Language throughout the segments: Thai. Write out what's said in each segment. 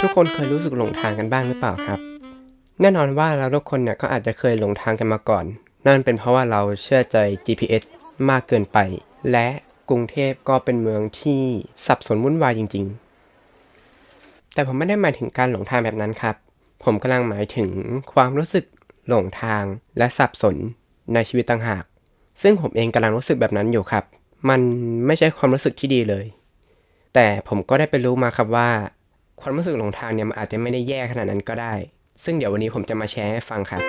ทุกคนเคยรู้สึกหลงทางกันบ้างหรือเปล่าครับ แน่นอนว่าเราทุกคนเนี่ยก็อาจจะเคยหลงทางกันมาก่อน นั่นเป็นเพราะว่าเราเชื่อใจ GPS มากเกินไป และกรุงเทพก็เป็นเมืองที่สับสนวุ่นวายจริง ๆ แต่ผมไม่ได้หมายถึงการหลงทางแบบนั้นครับ ผมกำลังหมายถึงความรู้สึกหลงทางและสับสนในชีวิตต่างหาก ซึ่งผมเองกำลังรู้สึกแบบนั้นอยู่ครับ มันไม่ใช่ความรู้สึกที่ดีเลย แต่ผมก็ได้ไปรู้มาครับว่า ความรู้สึกหลงทางเนี่ยมันอาจจะไม่ได้แย่ขนาดนั้นก็ได้ ซึ่งเดี๋ยววันนี้ผมจะมาแชร์ให้ฟังครับ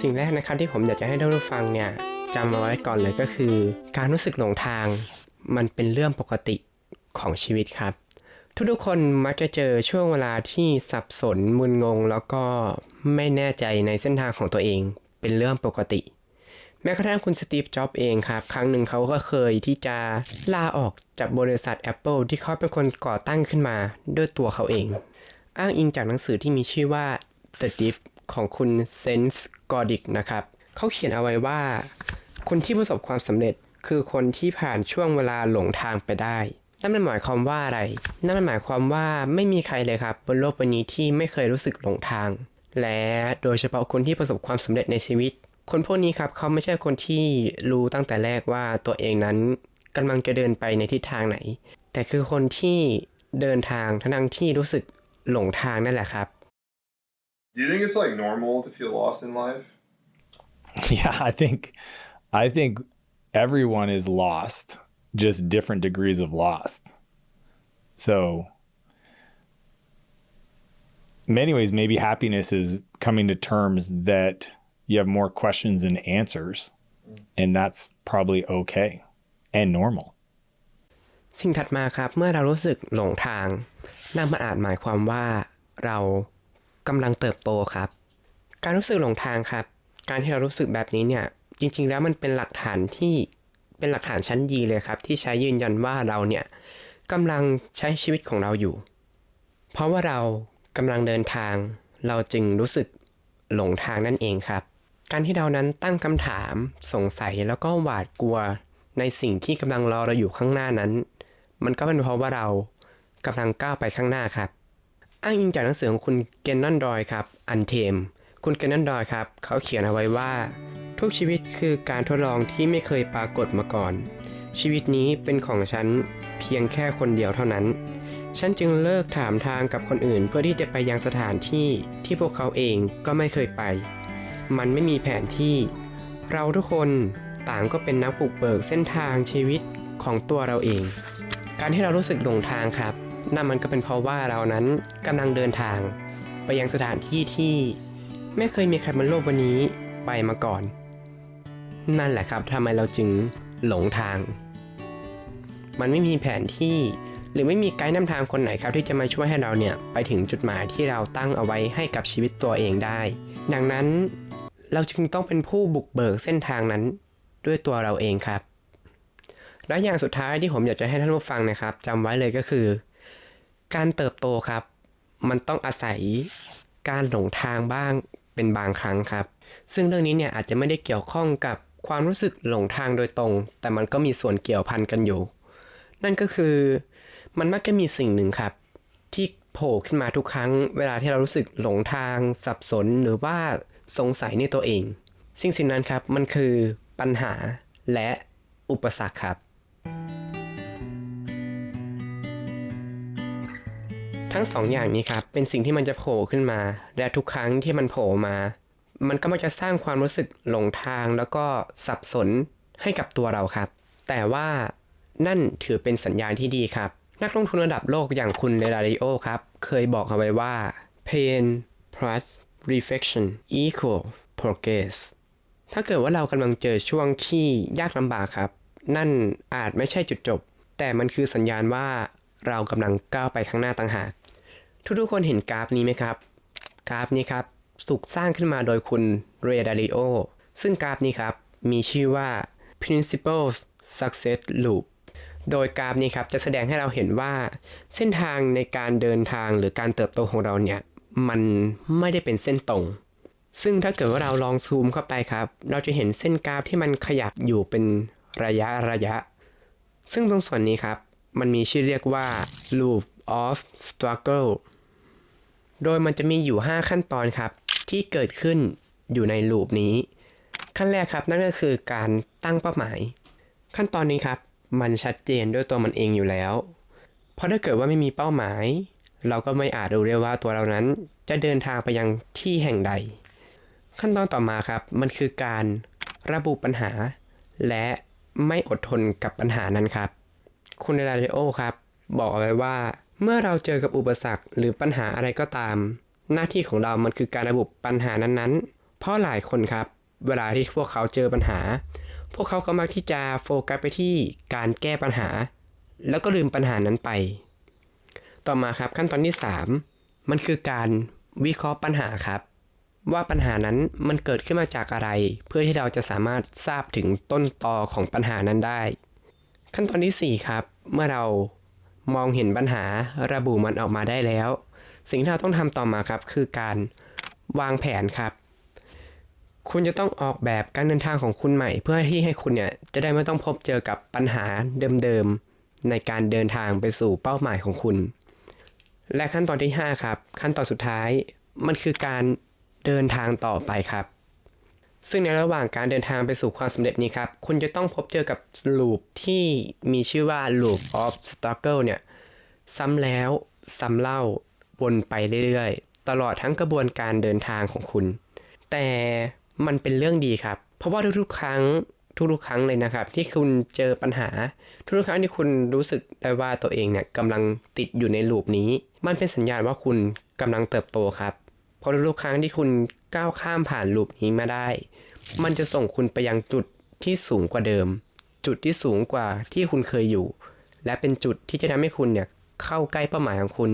สิ่งแรกนะครับที่ผมอยากจะให้ท่านผู้ฟังเนี่ยจำเอาไว้ก่อนเลยก็คือ การรู้สึกหลงทางมันเป็นเรื่องปกติของชีวิตครับ ทุกๆคนมักจะเจอช่วงเวลาที่สับสนมึนงง แล้วก็ไม่แน่ใจในเส้นทางของตัวเอง เป็นเรื่องปกติ แม้กระทั่งคุณสตีฟ จ็อบส์เองครับ ครั้งหนึ่งเขาก็เคยที่จะลาออกจากบริษัท Apple ที่เขาเป็นคนก่อตั้งขึ้นมาด้วยตัวเขาเอง อ้างอิงจากหนังสือที่มีชื่อว่า The Diff ของคุณเซนส์กอดิกนะครับ เขาเขียนเอาไว้ว่า คนที่ประสบความสำเร็จคือคนที่ผ่านช่วงเวลาหลงทางไปได้ นั่นมันหมายความว่าอะไร นั่นมันหมายความว่าไม่มีใครเลยครับบนโลกใบนี้ที่ไม่เคยรู้สึกหลงทาง และโดยเฉพาะคนที่ประสบความสำเร็จในชีวิต คนพวกนี้ครับเขาไม่ใช่คนที่รู้ตั้งแต่แรกว่าตัวเองนั้นกำลังจะเดินไปในทิศทางไหน แต่คือคนที่เดินทางทั้งๆที่รู้สึกหลงทางนั่นแหละครับ Do you think it's like normal to feel lost in life? Yeah, I think I think everyone is lost, just different degrees of lost. So in many ways maybe happiness is coming to terms that you have more questions than answers and that's probably okay and normal. สิ่งถัดมาครับ เมื่อเรารู้สึกหลงทางนั่นมันอาจหมายความว่าเรากำลังเติบโตครับ การรู้สึกหลงทางครับ การที่เรารู้สึกแบบนี้เนี่ยจริง ๆ แล้วมันเป็นหลักฐานที่เป็นหลักฐานชั้นดีเลยครับ ที่ใช้ยืนยันว่าเราเนี่ยกำลังใช้ชีวิตของเราอยู่ เพราะว่าเรากำลังเดินทาง เราจึงรู้สึกหลงทางนั่นเองครับ การที่เรานั้นตั้งคำถาม สงสัยแล้วก็หวาดกลัว ในสิ่งที่กำลังรอเราอยู่ข้างหน้านั้น มันก็เป็นเพราะว่าเรากำลังก้าวไปข้างหน้าครับ อ้างอิงจากหนังสือของคุณเกนนอนดอยครับอันเทมคุณเกนนอนดอยครับ เขาเขียนเอาไว้ว่า ทุกชีวิตคือการทดลองที่ไม่เคยปรากฏมาก่อน ชีวิตนี้เป็นของฉันเพียงแค่คนเดียวเท่านั้น ฉันจึงเลิกถามทางกับคนอื่น เพื่อที่จะไปยังสถานที่ที่พวกเขาเองก็ไม่เคยไป มันไม่มีแผนที่ เราทุกคนต่างก็เป็นนักปลุกเบิกเส้นทางชีวิตของตัวเราเอง การที่เรารู้สึกหลงทางครับนั่นมันก็เป็นเพราะว่าเรานั้นกำลังเดินทาง ไปยังสถานที่ที่ไม่เคยมีใครบนโลกวันนี้ไปมาก่อน นั่นแหละครับทำไมเราจึงหลงทาง มันไม่มีแผนที่ หรือไม่มีไกด์นำทางคนไหนครับ ที่จะมาช่วยให้เราเนี่ยไปถึงจุดหมายที่เราตั้งเอาไว้ให้กับชีวิตตัวเองได้ ดังนั้น เราจึงต้องเป็นผู้บุกเบิกเส้นทางนั้นด้วยตัวเราเองครับ และอย่างสุดท้ายที่ผมอยากจะให้ท่านผู้ฟังนะครับจำไว้เลยก็คือ การเติบโตครับ มันต้องอาศัยการหลงทางบ้างเป็นบางครั้งครับ ซึ่งเรื่องนี้เนี่ยอาจจะไม่ได้เกี่ยวข้องกับความรู้สึกหลงทางโดยตรง แต่มันก็มีส่วนเกี่ยวพันกันอยู่ นั่นก็คือมันมักจะมีสิ่งหนึ่งครับ ที่โผล่ขึ้นมาทุกครั้ง เวลาที่เรารู้สึกหลงทางสับสนหรือว่า สงสัยในตัวเอง สิ่งสิ่งนั้นครับมันคือปัญหาและอุปสรรคครับ ทั้งสองอย่างนี้ครับเป็นสิ่งที่มันจะโผล่ขึ้นมา และทุกครั้งที่มันโผล่มา มันก็มักจะสร้างความรู้สึกหลงทางแล้วก็สับสนให้กับตัวเราครับ แต่ว่านั่นถือเป็นสัญญาณที่ดีครับ นักลงทุนระดับโลกอย่างคุณเรดาริโอครับ เคยบอกเอาไว้ว่า pain plus reflection equal progress ถ้าเกิดว่าเรากำลังเจอช่วงที่ยากลำบากครับ นั่นอาจไม่ใช่จุดจบ แต่มันคือสัญญาณว่าเรากำลังก้าวไปข้างหน้าต่างหาก ทุกๆคนเห็นกราฟนี้ไหมครับ กราฟนี้ครับถูกสร้างขึ้นมาโดยคุณเรดาริโอซึ่งกราฟนี้ครับ มีชื่อว่า principles success loop โดยกราฟนี้ครับจะแสดงให้เราเห็นว่าเส้นทางในการเดินทางหรือการเติบโตของเราเนี่ย มันไม่ได้เป็นเส้นตรง ซึ่งถ้าเกิดว่าเราลองซูมเข้าไปครับ เราจะเห็นเส้นกราฟที่มันขยับอยู่เป็นระยะระยะ ซึ่งตรงส่วนนี้ครับ มันมีชื่อเรียกว่า loop of struggle โดยมันจะมีอยู่ 5 ขั้นตอนครับ ที่เกิดขึ้นอยู่ในลูปนี้ ขั้นแรกครับนั่นก็คือการตั้งเป้าหมาย ขั้นตอนนี้ครับ มันชัดเจนด้วยตัวมันเองอยู่แล้ว เพราะถ้าเกิดว่าไม่มีเป้าหมาย เราก็ไม่อาจรู้ได้ว่าตัวเรานั้นจะเดินทางไปยังที่แห่งใด ขั้นตอนต่อมาครับ มันคือการระบุปัญหา และไม่อดทนกับปัญหานั้นครับ คุณเดลาเดโอครับ บอกเอาไว้ว่า เมื่อเราเจอกับอุปสรรคหรือปัญหาอะไรก็ตาม หน้าที่ของเรามันคือการระบุปัญหานั้นๆ เพราะหลายคนครับ เวลาที่พวกเขาเจอปัญหา พวกเขาก็มักที่จะโฟกัสไปที่การแก้ปัญหา แล้วก็ลืมปัญหานั้นไป ต่อมาครับขั้นตอนที่ 3 มันคือการวิเคราะห์ปัญหาครับ ว่าปัญหานั้นมันเกิดขึ้นมาจากอะไร เพื่อที่เราจะสามารถทราบถึงต้นตอของปัญหานั้นได้ ขั้นตอนทีสี่ 4 ครับ เมื่อเรามองเห็นปัญหาระบุมันออกมาได้แล้ว สิ่งที่เราต้องทำต่อมาครับ คือการวางแผนครับ คุณจะต้องออกแบบการเดินทางของคุณใหม่ เพื่อที่ให้คุณเนี่ยจะได้ไม่ต้องพบเจอกับปัญหาเดิมๆในการเดินทางไปสู่เป้าหมายของคุณ และขั้นตอนที่ 5 ครับ ขั้นตอนสุดท้ายมันคือการเดินทางต่อไปครับ ซึ่งในระหว่างการเดินทางไปสู่ความสำเร็จนี้ครับ คุณจะต้องพบเจอกับลูปที่มีชื่อว่า loop of struggle เนี่ย ซ้ำแล้ว ซ้ำเล่า วนไปเรื่อยๆ ตลอดทั้งกระบวนการเดินทางของคุณ แต่มันเป็นเรื่องดีครับ เพราะว่าทุกๆ ครั้งทุกๆ ครั้งเลยนะครับ ที่คุณเจอปัญหา ทุกๆ ครั้งที่คุณรู้สึกได้ว่าตัวเองเนี่ยกำลังติดอยู่ในลูปนี้ มันเป็นสัญญาณว่าคุณกำลังเติบโตครับเพราะทุกครั้งที่คุณก้าวข้ามผ่านลูปนี้มาได้ มันจะส่งคุณไปยังจุดที่สูงกว่าเดิม จุดที่สูงกว่าที่คุณเคยอยู่ และเป็นจุดที่จะทำให้คุณเนี่ยเข้าใกล้เป้าหมายของคุณ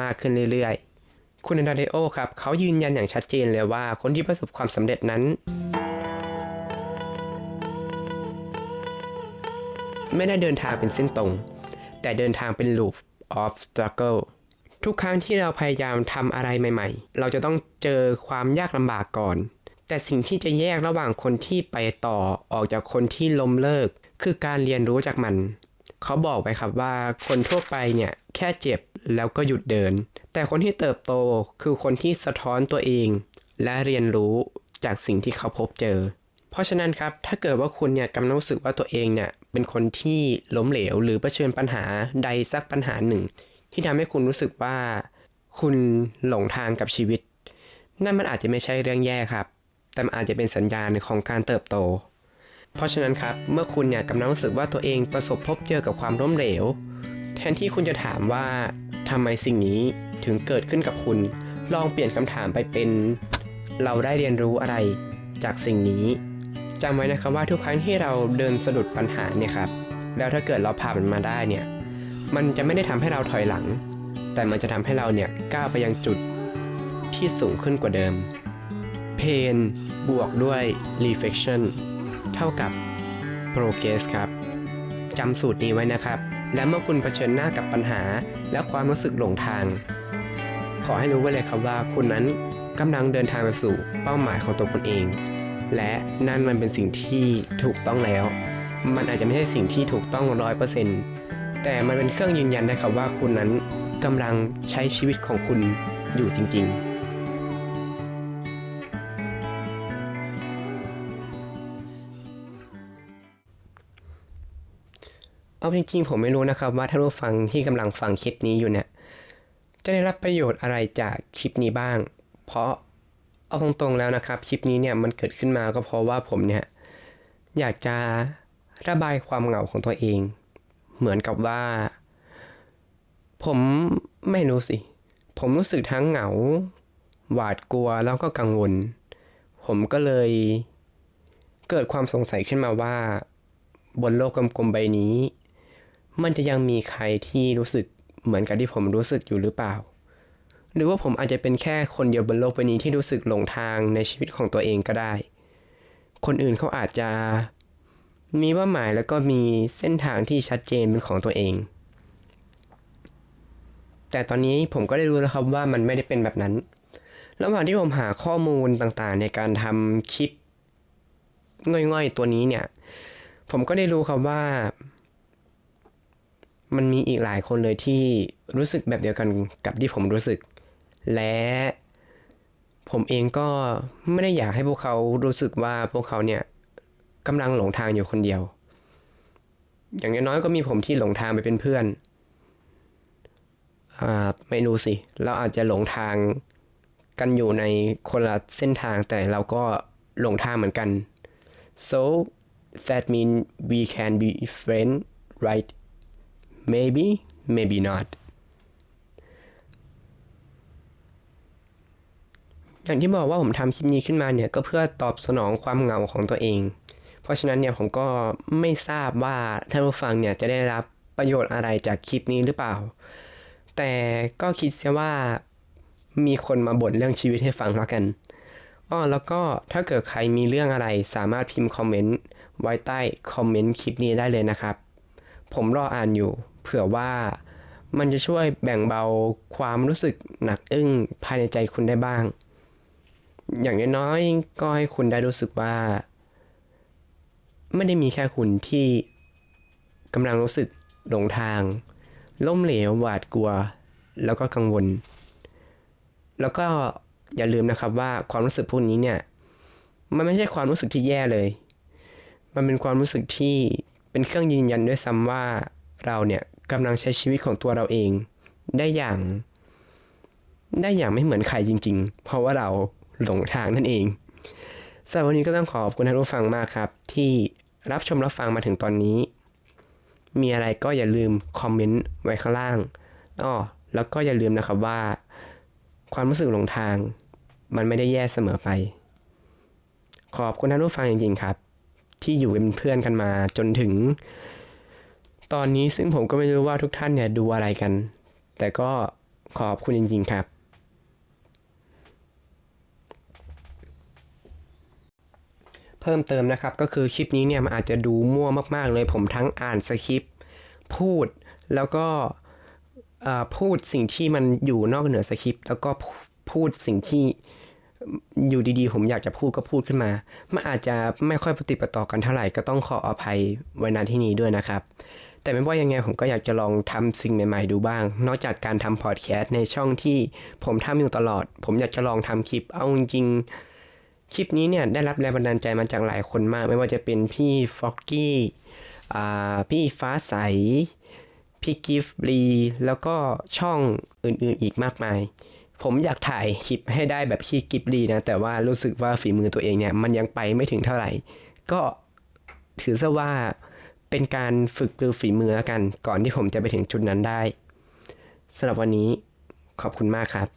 มากขึ้นเรื่อยๆ คุณเอนดาเดโอครับ เขายืนยันอย่างชัดเจนเลยว่าคนที่ประสบความสำเร็จนั้น ไม่ได้เดินทางเป็นเส้นตรง แต่เดินทางเป็น loop of struggle ทุกครั้งที่เราพยายามทำอะไรใหม่ ๆ เราจะต้องเจอความยากลำบากก่อน แต่สิ่งที่จะแยกระหว่างคนที่ไปต่อออกจากคนที่ล้มเลิก คือการเรียนรู้จากมัน เขาบอกไปครับว่าคนทั่วไปเนี่ยแค่เจ็บแล้วก็หยุดเดิน แต่คนที่เติบโตคือคนที่สะท้อนตัวเอง และเรียนรู้จากสิ่งที่เขาพบเจอ เพราะฉะนั้นครับ ถ้าเกิดว่าคุณเนี่ยกำลังรู้สึกว่าตัวเองเนี่ยเป็นคนที่ล้มเหลวหรือเผชิญปัญหาใดสักปัญหาหนึ่ง ที่ทำให้คุณรู้สึกว่า คุณหลงทางกับชีวิต นั่นมันอาจจะไม่ใช่เรื่องแย่ครับ แต่มันอาจจะเป็นสัญญาณของการเติบโต เพราะฉะนั้นครับ เมื่อคุณเนี่ยกำลังรู้สึกว่าตัวเองประสบพบเจอกับความล้มเหลว แทนที่คุณจะถามว่าทำไมสิ่งนี้ถึงเกิดขึ้นกับคุณ ลองเปลี่ยนคำถามไปเป็น เราได้เรียนรู้อะไรจากสิ่งนี้จำไว้นะครับว่าทุกครั้งที่เราเดินสะดุดปัญหาเนี่ยครับแล้วถ้าเกิดเราผ่านมันมาได้เนี่ย มันจะไม่ได้ทำให้เราถอยหลัง แต่มันจะทำให้เราเนี่ยก้าวไปยังจุดที่สูงขึ้นกว่าเดิม pain บวกด้วย reflection เท่ากับ progress ครับจำสูตรนี้ไว้นะครับ และเมื่อคุณเผชิญหน้ากับปัญหา และความรู้สึกหลงทาง ขอให้รู้ไว้เลยครับว่าคุณนั้นกำลังเดินทางไปสู่เป้าหมายของตัวคุณเอง และนั่นมันเป็นสิ่งที่ถูกต้องแล้ว มันอาจจะไม่ใช่สิ่งที่ถูกต้องร้อยเปอร์เซ็นต์ แต่มันเป็นเครื่องยืนยันนะครับว่าคุณนั้นกำลังใช้ชีวิตของคุณอยู่จริง ๆเอาจริงๆผมไม่รู้นะครับว่าท่านผู้ฟังที่กำลังฟังคลิปนี้อยู่เนี่ย จะได้รับประโยชน์อะไรจากคลิปนี้บ้าง เพราะเอาตรงๆแล้วนะครับคลิปนี้เนี่ยมันเกิดขึ้นมาก็เพราะว่าผมเนี่ยอยากจะระบายความเหงาของตัวเอง เหมือนกับว่า ผมไม่รู้สิ ผมรู้สึกทั้งเหงา หวาดกลัวแล้วก็กังวล ผมก็เลย เกิดความสงสัยขึ้นมาว่า บนโลกกลมๆใบนี้ มันจะยังมีใครที่รู้สึกเหมือนกับที่ผมรู้สึกอยู่หรือเปล่า หรือว่าผมอาจจะเป็นแค่คนเดียวบนโลกใบนี้ที่รู้สึกหลงทางในชีวิตของตัวเองก็ได้ คนอื่นเขาอาจจะ มีเป้าหมายแล้วก็มีเส้นทางที่ชัดเจนเป็นของตัวเอง แต่ตอนนี้ผมก็ได้รู้แล้วครับว่ามันไม่ได้เป็นแบบนั้น ระหว่างที่ผมหาข้อมูลต่างๆ ในการทำคลิปง่อยๆ ตัวนี้เนี่ย ผมก็ได้รู้ครับว่า มันมีอีกหลายคนเลยที่รู้สึกแบบเดียวกันกับที่ผมรู้สึก และผมเองก็ไม่ได้อยากให้พวกเขารู้สึกว่าพวกเขาเนี่ย กำลังหลงทางอยู่คนเดียว อย่างน้อยๆก็มีผมที่หลงทางไปเป็นเพื่อนอไม่รู้สิ เราอาจจะหลงทางกันอยู่ในคนละเส้นทางแต่เราก็หลงทางเหมือนกัน so that mean we can be friend right maybe maybe not อย่างที่บอกว่าผมทำคลิปนี้ขึ้นมาเนี่ย ก็เพื่อตอบสนองความเหงาของตัวเอง เพราะฉะนั้นเนี่ยผมก็ไม่ทราบว่าท่านผู้ฟังเนี่ยจะได้รับประโยชน์อะไรจากคลิปนี้หรือเปล่า แต่ก็คิดเสียว่ามีคนมาบ่นเรื่องชีวิตให้ฟังแล้วกันอ้อแล้วก็ถ้าเกิดใครมีเรื่องอะไรสามารถพิมพ์คอมเมนต์ไว้ใต้คอมเมนต์คลิปนี้ได้เลยนะครับ ผมรออ่านอยู่ เผื่อว่ามันจะช่วยแบ่งเบาความรู้สึกหนักอึ้งภายในใจคุณได้บ้าง อย่างน้อยๆก็ให้คุณได้รู้สึกว่า ไม่ได้มีแค่คุณที่กำลังรู้สึกหลงทางล้มเหลวหวาดกลัว แล้วก็กังวล แล้วก็อย่าลืมนะครับว่าความรู้สึกพวกนี้เนี่ย มันไม่ใช่ความรู้สึกที่แย่เลย มันเป็นความรู้สึกที่เป็นเครื่องยืนยันด้วยซ้ำว่าเราเนี่ยกำลังใช้ชีวิตของตัวเราเอง ได้อย่าง ได้อย่างไม่เหมือนใครจริง ๆ เพราะว่าเราหลงทางนั่นเองสำหรับวันนี้ก็ต้องขอบคุณท่านผู้ฟังมากครับ ที่ รับชมรับฟังมาถึงตอนนี้ มีอะไรก็อย่าลืมคอมเมนต์ไว้ข้างล่างอ้อแล้วก็อย่าลืมนะครับว่า ความรู้สึกหลงทาง มันไม่ได้แย่เสมอไป ขอบคุณท่านผู้ฟังจริงๆครับ ที่อยู่เป็นเพื่อนกันมาจนถึง ตอนนี้ซึ่งผมก็ไม่รู้ว่าทุกท่านเนี่ยดูอะไรกัน แต่ก็ขอบคุณจริงๆครับ เพิ่มเติมนะครับ ก็คือคลิปนี้เนี่ยมันอาจจะดูมั่วมากๆเลย ผมทั้งอ่านสคริปต์พูดแล้วก็อ่อพูดสิ่งที่มันอยู่นอกเหนือสคริปต์แล้วก็พูดสิ่งที่อยู่ดีๆ ผมอยากจะพูดก็พูดขึ้นมา มันอาจจะไม่ค่อยปฏิปต่อกันเท่าไหร่ก็ต้องขออภัยไว้ณที่นี้ด้วยนะครับ แต่ไม่ว่ายังไงผมก็อยากจะลองทำสิ่งใหม่ ๆ ดูบ้าง นอกจากการทำพอดแคสต์ในช่องที่ผมทำอยู่ตลอด ผมอยากจะลองทำคลิป เอาจริงๆ คลิปนี้เนี่ยได้รับแรงบันดาลใจมาจากหลายคนมาก ไม่ว่าจะเป็นพี่ฟ็อกกี้อ่าพี่ฟ้าใส พี่กิฟต์ลีแล้วก็ช่องอื่นๆอีกมากมาย ผมอยากถ่ายคลิปให้ได้แบบพี่กิฟต์ลีนะ แต่ว่ารู้สึกว่าฝีมือตัวเองเนี่ยมันยังไปไม่ถึงเท่าไหร่ ก็ถือซะว่าเป็นการฝึกคือฝีมือแล้วกัน ก่อนที่ผมจะไปถึงจุดนั้นได้สำหรับวันนี้ขอบคุณมากครับ